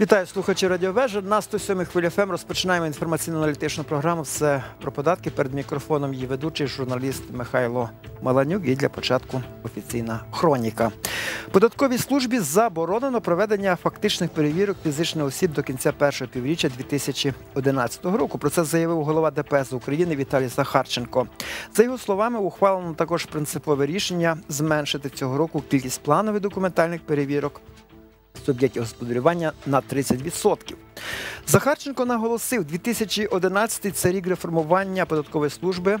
Вітаю слухачі Радіовежа. На 107 хвилі ФМ розпочинаємо інформаційно-аналітичну програму. Все про податки. Перед мікрофоном її ведучий журналіст Михайло Маланюк. І для початку офіційна хроніка. Податковій службі заборонено проведення фактичних перевірок фізичних осіб до кінця першого півріччя 2011 року. Про це заявив голова ДПС України Віталій Захарченко. За його словами, ухвалено також принципове рішення зменшити цього року кількість планових документальних перевірок суб'єктів господарювання на 30%. Захарченко наголосив, 2011 – це рік реформування податкової служби,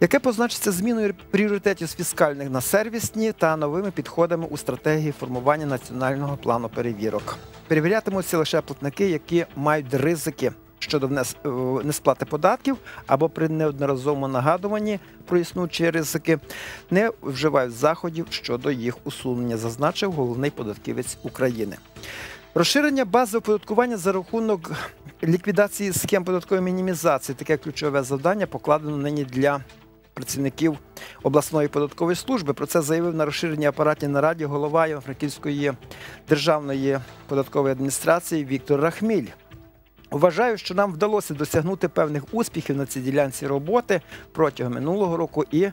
яке позначиться зміною пріоритетів з фіскальних на сервісні та новими підходами у стратегії формування національного плану перевірок. Перевірятимуться лише платники, які мають ризики щодо внес... е, несплати податків або при неодноразовому нагадуванні про існуючі ризики не вживають заходів щодо їх усунення, зазначив головний податківець України. Розширення бази оподаткування за рахунок ліквідації схем податкової мінімізації таке ключове завдання покладено нині для працівників обласної податкової служби. Про це заявив на розширенні апараті нараді голова Івано-Франківської державної податкової адміністрації Віктор Рахміль. Вважаю, що нам вдалося досягнути певних успіхів на цій ділянці роботи протягом минулого року і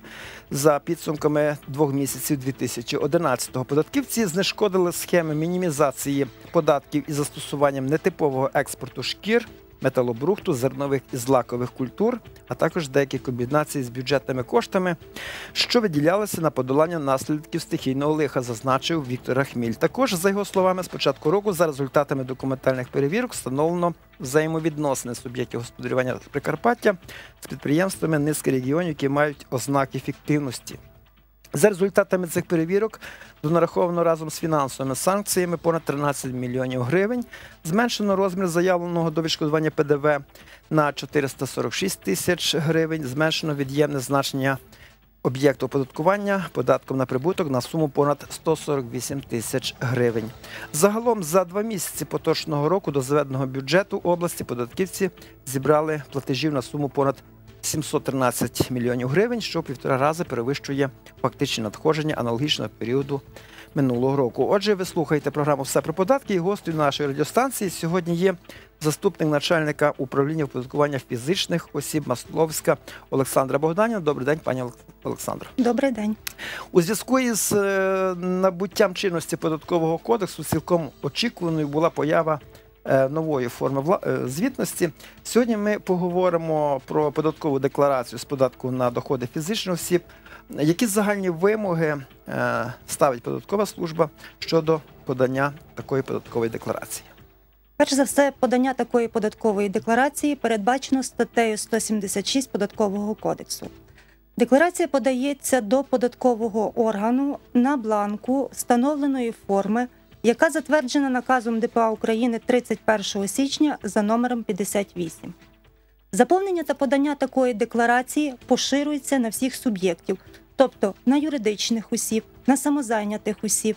за підсумками двох місяців 2011-го. Податківці знешкодили схеми мінімізації податків із застосуванням нетипового експорту шкір, металобрухту, зернових і злакових культур, а також деякі комбінації з бюджетними коштами, що виділялися на подолання наслідків стихійного лиха, зазначив Віктор Ахміль. Також, за його словами, з початку року за результатами документальних перевірок встановлено взаємовідносини суб'єктів господарювання Прикарпаття з підприємствами низки регіонів, які мають ознаки фіктивності. За результатами цих перевірок донараховано разом з фінансовими санкціями понад 13 мільйонів гривень. Зменшено розмір заявленого до відшкодування ПДВ на 446 тисяч гривень. Зменшено від'ємне значення об'єкту оподаткування податком на прибуток на суму понад 148 тисяч гривень. Загалом за два місяці поточного року до заведеного бюджету області податківці зібрали платежів на суму понад 713 мільйонів гривень, що півтора рази перевищує фактичні надходження аналогічного періоду минулого року. Отже, ви слухаєте програму Все про податки і гостю нашої радіостанції сьогодні є заступник начальника управління оподаткування фізичних осіб Масловська Олександра Богданіна. Добрий день, пані Олександро. Добрий день. У зв'язку із е, набуттям чинності податкового кодексу цілком очікуваною була поява нової форми е, звітності. Сьогодні ми поговоримо про податкову декларацію з податку на доходи фізичних осіб. Які загальні вимоги е, ставить податкова служба щодо подання такої податкової декларації? Перш за все, подання такої податкової декларації передбачено статтею 176 податкового кодексу. Декларація подається до податкового органу на бланку встановленої форми, яка затверджена наказом ДПА України 31 січня за номером 58. Заповнення та подання такої декларації поширюється на всіх суб'єктів, тобто на юридичних осіб, на самозайнятих осіб,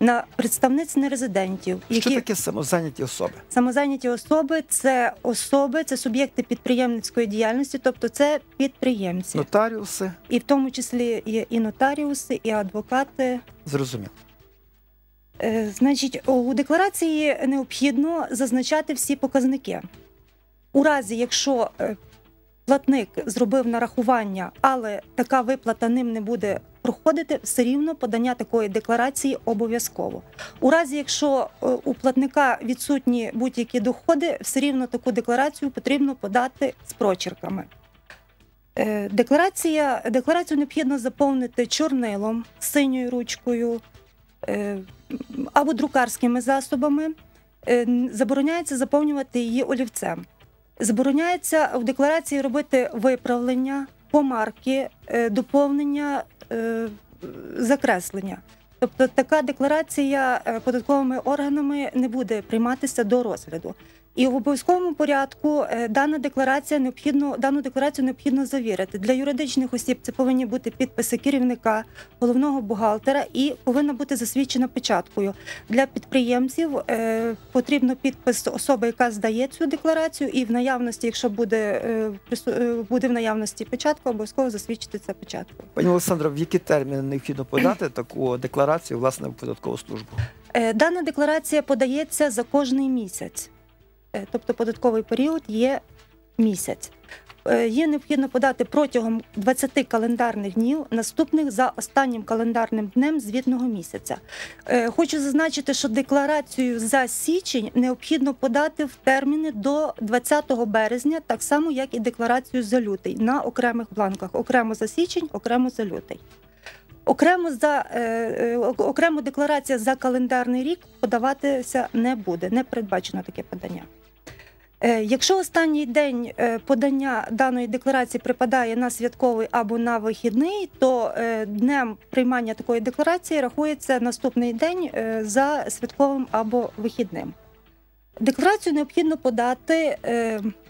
на представниць нерезидентів, Що таке самозайняті особи? Самозайняті особи це особи, це суб'єкти підприємницької діяльності, тобто це підприємці, Нотаріуси? і в тому числі є і нотаріуси, і адвокати. Зрозуміло. Е, Значить, у декларації необхідно зазначати всі показники. У разі, якщо е, платник зробив нарахування, але така виплата ним не буде проходити, все рівно подання такої декларації обов'язково. У разі, якщо е, у платника відсутні будь-які доходи, все рівно таку декларацію потрібно подати з прочерками. Декларація, декларацію необхідно заповнити чорнилом, синьою ручкою або друкарськими засобами. Е, Забороняється заповнювати її олівцем. Забороняється в декларації робити виправлення, помарки, е, доповнення, е, закреслення. Тобто така декларація податковими органами не буде прийматися до розгляду. І в обов'язковому порядку е, дана декларація необхідно дану декларацію необхідно завірити. Для юридичних осіб це повинні бути підписи керівника, головного бухгалтера і повинна бути засвідчена печаткою. Для підприємців е, потрібно підпис особи, яка здає цю декларацію, і в наявності, якщо буде, е, е, буде в наявності печатка, обов'язково засвідчити це печаткою. Пані Олександро, в які терміни необхідно подати таку декларацію власне в податкову службу? Е, Дана декларація подається за кожний місяць, тобто податковий період є місяць. Е, Її необхідно подати протягом 20 календарних днів, наступних за останнім календарним днем звітного місяця. Е, Хочу зазначити, що декларацію за січень необхідно подати в терміни до 20 березня, так само як і декларацію за лютий на окремих бланках, окремо за січень, окремо за лютий. Окремо за е, е, окремо декларація за календарний рік подаватися не буде, не передбачено таке подання. Е, Якщо останній день е, подання даної декларації припадає на святковий або на вихідний, то е, днем приймання такої декларації рахується наступний день за святковим або вихідним. Декларацію необхідно подати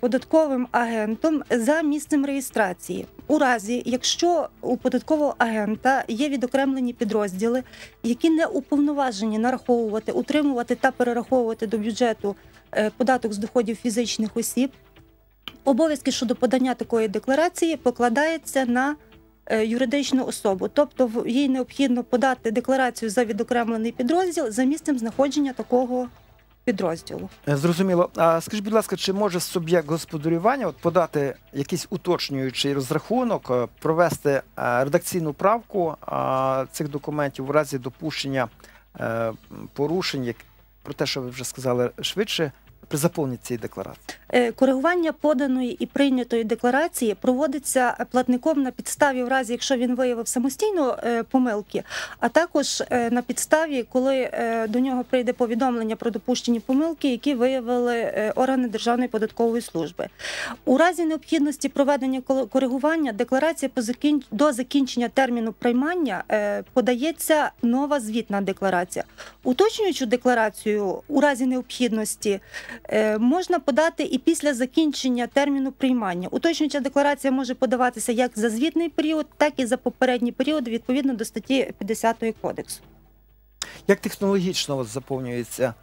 податковим агентом за місцем реєстрації. У разі, якщо у податкового агента є відокремлені підрозділи, які не уповноважені нараховувати, утримувати та перераховувати до бюджету податок з доходів фізичних осіб, обов'язки щодо подання такої декларації покладається на е, юридичну особу, тобто їй необхідно подати декларацію за відокремлений підрозділ за місцем знаходження такого підрозділу. Е, Зрозуміло. А скажіть, будь ласка, чи може суб'єкт господарювання от подати якийсь уточнюючий розрахунок, е, провести е, редакційну правку е, цих документів у разі допущення е, порушень, про те, що ви вже сказали швидше, при заповненні цієї декларації? Е, Коригування поданої і прийнятої декларації проводиться платником на підставі, в разі, якщо він виявив самостійно е, помилки, а також е, на підставі, коли е, до нього прийде повідомлення про допущені помилки, які виявили е, органи Державної податкової служби. У разі необхідності проведення коригування декларація до закінчення терміну приймання е, подається нова звітна декларація. Уточнюючу декларацію у разі необхідності е, можна подати і після закінчення терміну приймання. Уточнююча декларація може подаватися як за звітний період, так і за попередній період відповідно до статті 50 кодексу. Як технологічно от заповнюється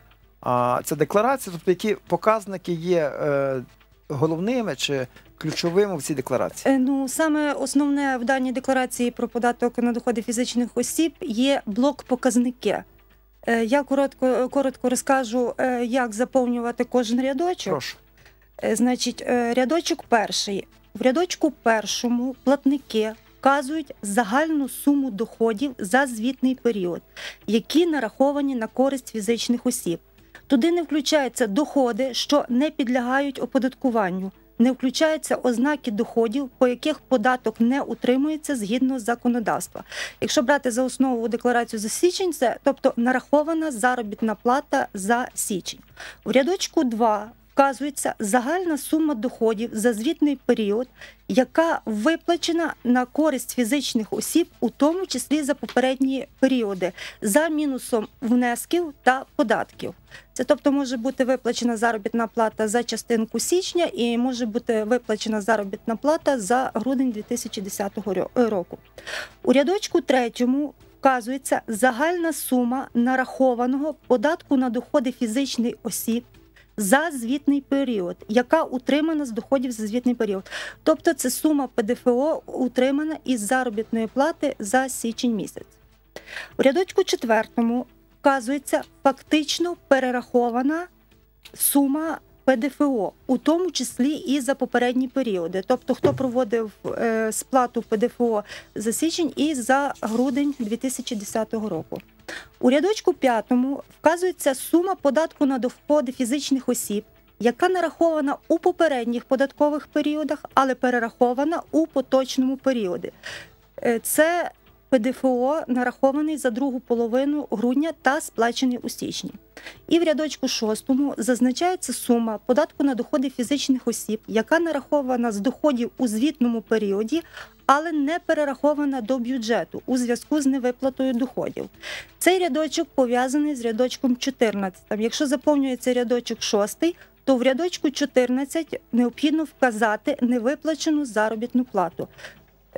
а, ця декларація? Тобто, які показники є е, головними чи ключовими в цій декларації? Е, Ну саме основне в даній декларації про податок на доходи фізичних осіб є блок показники. Е, Я коротко, коротко розкажу, е, як заповнювати кожен рядочок. Прошу. Е, Значить, е, рядочок перший. В рядочку першому платники вказують загальну суму доходів за звітний період, які нараховані на користь фізичних осіб. Туди не включаються доходи, що не підлягають оподаткуванню, не включаються ознаки доходів, по яких податок не утримується згідно законодавства. Якщо брати за основу декларацію за січень, це тобто нарахована заробітна плата за січень. У рядочку 2 вказується загальна сума доходів за звітний період, яка виплачена на користь фізичних осіб, у тому числі за попередні періоди, за мінусом внесків та податків. Це тобто може бути виплачена заробітна плата за частинку січня і може бути виплачена заробітна плата за грудень 2010 року. У рядочку третьому вказується загальна сума нарахованого податку на доходи фізичних осіб за звітний період, яка утримана з доходів за звітний період. Тобто це сума ПДФО утримана із заробітної плати за січень місяць. У рядочку четвертому вказується фактично перерахована сума ПДФО, у тому числі і за попередні періоди. Тобто, хто проводив е, сплату ПДФО за січень і за грудень 2010 року. У рядочку п'ятому вказується сума податку на доходи фізичних осіб, яка нарахована у попередніх податкових періодах, але перерахована у поточному періоді. Е, Це ПДФО нарахований за другу половину грудня та сплачений у січні. І в рядочку шостому зазначається сума податку на доходи фізичних осіб, яка нарахована з доходів у звітному періоді, але не перерахована до бюджету у зв'язку з невиплатою доходів. Цей рядочок пов'язаний з рядочком 14. Якщо заповнюється рядочок 6, то в рядочку 14 необхідно вказати невиплачену заробітну плату.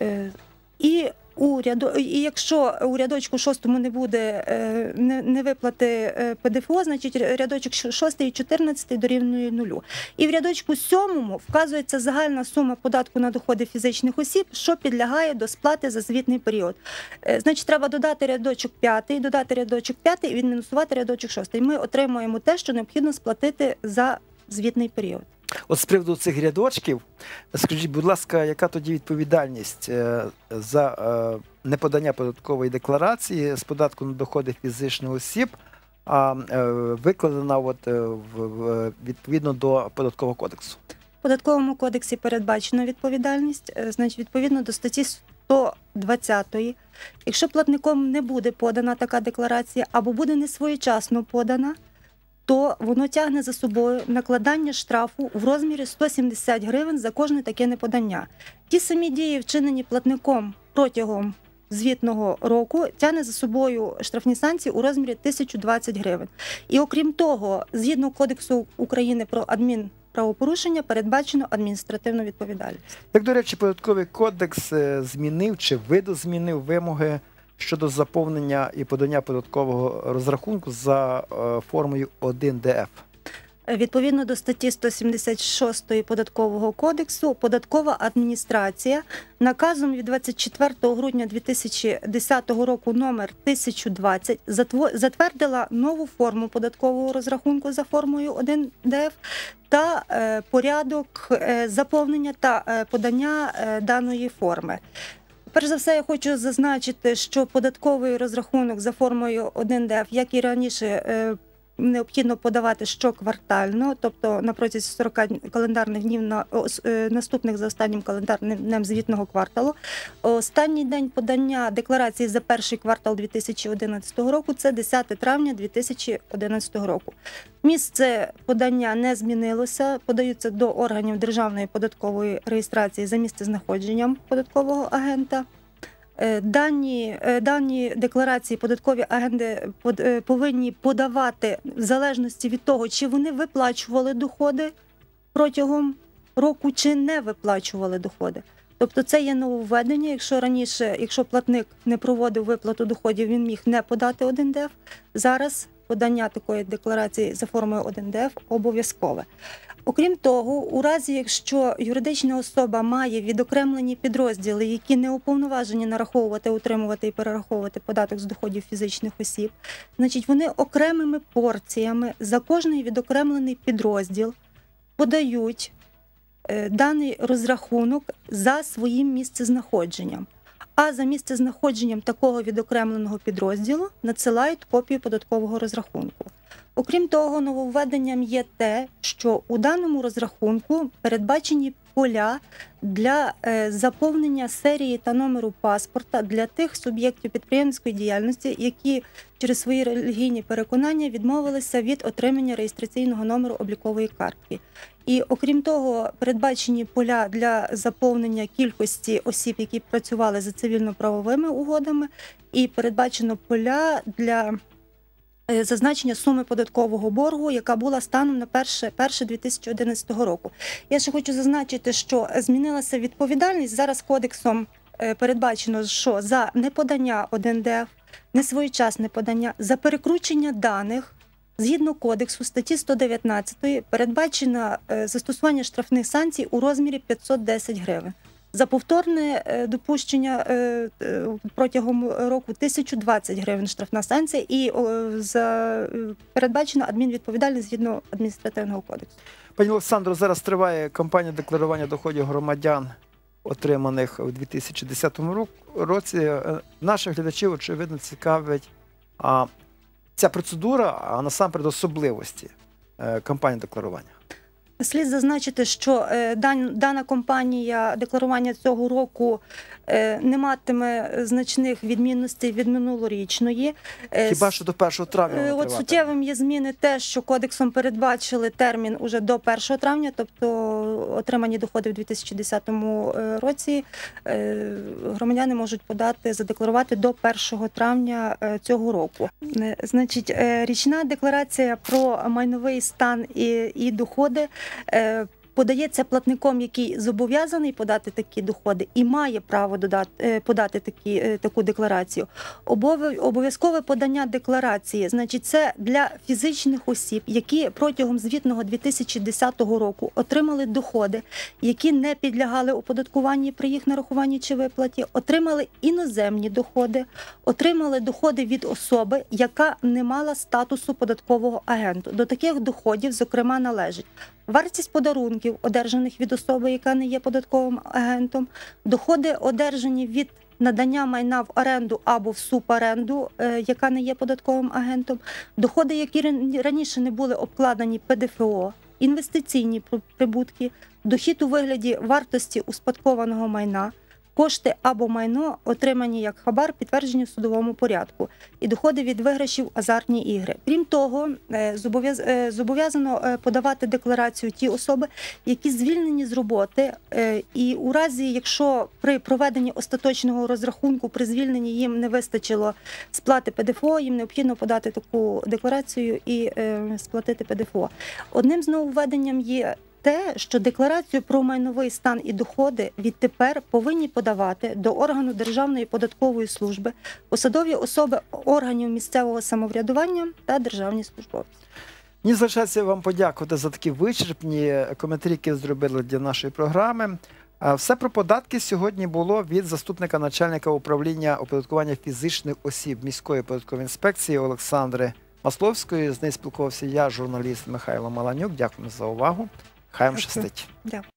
Е, І у ряду, і якщо у рядочку шостому не буде е, не, не виплати е, ПДФО, значить рядочок 6 і 14 дорівнює нулю. І в рядочку сьомому вказується загальна сума податку на доходи фізичних осіб, що підлягає до сплати за звітний період. Е, Значить, треба додати рядочок 5, додати рядочок 5 і відмінусувати рядочок 6. Ми отримуємо те, що необхідно сплатити за звітний період. От з приводу цих рядочків, скажіть, будь ласка, яка тоді відповідальність е, за е, неподання податкової декларації з податку на доходи фізичних осіб, а е, викладена от, відповідно до податкового кодексу? В податковому кодексі передбачено відповідальність, значить, відповідно до статті 120, якщо платником не буде подана така декларація або буде несвоєчасно подана, то воно тягне за собою накладання штрафу в розмірі 170 гривень за кожне таке неподання. Ті самі дії, вчинені платником протягом звітного року, тягне за собою штрафні санкції у розмірі 1020 гривень. І окрім того, згідно Кодексу України про адмінправопорушення, передбачено адміністративну відповідальність. Як, до речі, податковий кодекс е, змінив чи видозмінив вимоги щодо заповнення і подання податкового розрахунку за е, формою 1ДФ. Відповідно до статті 176 податкового кодексу, податкова адміністрація наказом від 24 грудня 2010 року номер 1020 затво- затвердила нову форму податкового розрахунку за формою 1ДФ та е, порядок е, заповнення та подання даної форми. Перш за все, я хочу зазначити, що податковий розрахунок за формою 1ДФ, як і раніше, е, необхідно подавати щоквартально, тобто на протязі 40 календарних днів на е, наступних за останнім календарним днем звітного кварталу. Останній день подання декларації за перший квартал 2011 року це 10 травня 2011 року. Місце подання не змінилося, подаються до органів державної податкової реєстрації за місцезнаходженням податкового агента. Е, Дані, е, дані декларації податкові агенти е, повинні подавати в залежності від того, чи вони виплачували доходи протягом року, чи не виплачували доходи. Тобто це є нововведення. Якщо раніше, якщо платник не проводив виплату доходів, він міг не подати один ДЕФ. Зараз подання такої декларації за формою 1ДФ обов'язкове. Окрім того, у разі, якщо юридична особа має відокремлені підрозділи, які не уповноважені нараховувати, утримувати і перераховувати податок з доходів фізичних осіб, значить вони окремими порціями за кожний відокремлений підрозділ подають е, даний розрахунок за своїм місцезнаходженням. А за місцезнаходженням такого відокремленого підрозділу надсилають копію податкового розрахунку. Окрім того, нововведенням є те, що у даному розрахунку передбачені поля для е, заповнення серії та номеру паспорта для тих суб'єктів підприємницької діяльності, які через свої релігійні переконання відмовилися від отримання реєстраційного номеру облікової картки. І окрім того, передбачені поля для заповнення кількості осіб, які працювали за цивільно-правовими угодами, і передбачено поля для е, зазначення суми податкового боргу, яка була станом на 1, 1 2011 року. Я ще хочу зазначити, що змінилася відповідальність. Зараз кодексом е, передбачено, що за неподання 1ДФ, несвоєчасне подання, за перекручення даних. Згідно кодексу статті 119 передбачено е, застосування штрафних санкцій у розмірі 510 гривень. За повторне е, допущення е, протягом року 1020 гривень штрафна санкція і за передбачена адмінвідповідальність згідно адміністративного кодексу. Пані Олександро, зараз триває кампанія декларування доходів громадян, отриманих у 2010 рок- році. Наших глядачів, очевидно, цікавить а, ця процедура, а насамперед особливості е, кампанії декларування. Слід зазначити, що е, дана компанія декларування цього року е, не матиме значних відмінностей від минулорічної. Е, Хіба що до 1 травня От суттєвим є зміни те, що кодексом передбачили термін уже до 1 травня, тобто отримані доходи в 2010 е, році громадяни можуть подати, задекларувати до 1 травня цього року. Значить, річна декларація про майновий стан і, і доходи. Е, подається платником, який зобов'язаний подати такі доходи і має право додати, е, подати такі, е, таку декларацію. Обов'я- Обов'язкове подання декларації, значить, це для фізичних осіб, які протягом звітного 2010 року отримали доходи, які не підлягали оподаткуванні при їх нарахуванні чи виплаті, отримали іноземні доходи, отримали доходи від особи, яка не мала статусу податкового агенту. До таких доходів, зокрема, належить вартість подарунків, одержаних від особи, яка не є податковим агентом, доходи, одержані від надання майна в оренду або в суборенду, е, яка не є податковим агентом, доходи, які раніше не були обкладені ПДФО, інвестиційні прибутки, дохід у вигляді вартості успадкованого майна. Кошти або майно отримані як хабар, підтверджені в судовому порядку, і доходи від виграшів азартні ігри. Крім того, е, е, зобов'язано е, подавати декларацію ті особи, які звільнені з роботи, і у разі, якщо при проведенні остаточного розрахунку при звільненні їм не вистачило сплати ПДФО, їм необхідно подати таку декларацію і сплатити ПДФО. Одним з нововведенням є. Те, що декларацію про майновий стан і доходи відтепер повинні подавати до органу Державної податкової служби посадові особи органів місцевого самоврядування та державні службовці. Мені залишається вам подякувати за такі вичерпні коментарі, які зробили для нашої програми. Все про податки сьогодні було від заступника начальника управління оподаткування фізичних осіб міської податкової інспекції Олександри Масловської. З нею спілкувався я, журналіст Михайло Маланюк. Дякую за увагу. Хай вам щастить. Дякую.